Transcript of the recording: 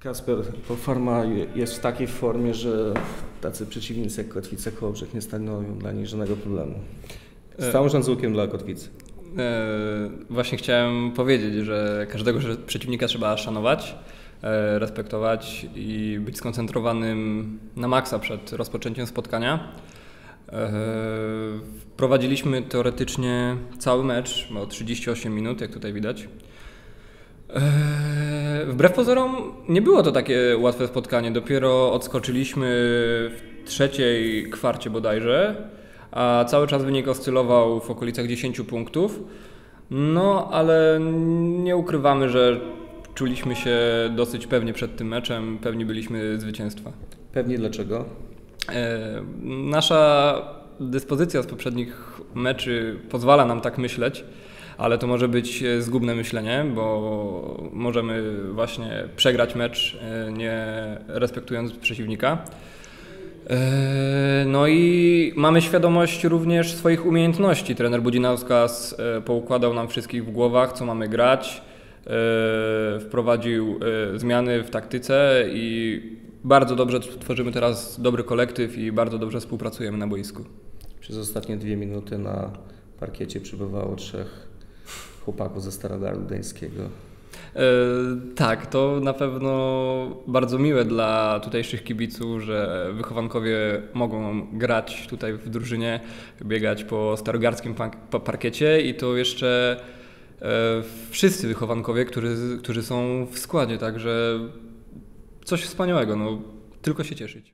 Kasper, to forma jest w takiej formie, że tacy przeciwnicy jak Kotwice Kołobrzeg nie stanowią dla nich żadnego problemu. Z E- całym szacunkiem dla Kotwicy. E, Właśnie chciałem powiedzieć, że każdego przeciwnika trzeba szanować, e, respektować i być skoncentrowanym na maksa przed rozpoczęciem spotkania. E, Prowadziliśmy teoretycznie cały mecz, o 38 minut, jak tutaj widać. E, Wbrew pozorom nie było to takie łatwe spotkanie. Dopiero odskoczyliśmy w trzeciej kwarcie bodajże, a cały czas wynik oscylował w okolicach 10 punktów. No, ale nie ukrywamy, że czuliśmy się dosyć pewnie przed tym meczem, pewni byliśmy zwycięstwa. Pewnie dlaczego? E, Nasza dyspozycja z poprzednich meczy pozwala nam tak myśleć, ale to może być e, zgubne myślenie, bo możemy właśnie przegrać mecz, e, nie respektując przeciwnika. E, No i mamy świadomość również swoich umiejętności. Trener Budzinauskas e, poukładał nam wszystkich w głowach, co mamy grać. Wprowadził zmiany w taktyce i bardzo dobrze tworzymy teraz dobry kolektyw i bardzo dobrze współpracujemy na boisku. Przez ostatnie dwie minuty na parkiecie przybywało trzech chłopaków ze Starogardu Gdańskiego. E, Tak, to na pewno bardzo miłe dla tutejszych kibiców, że wychowankowie mogą grać tutaj w drużynie, biegać po starogardzkim parkiecie i to jeszcze e, wszyscy wychowankowie, którzy, którzy są w składzie, także coś wspaniałego, no, tylko się cieszyć.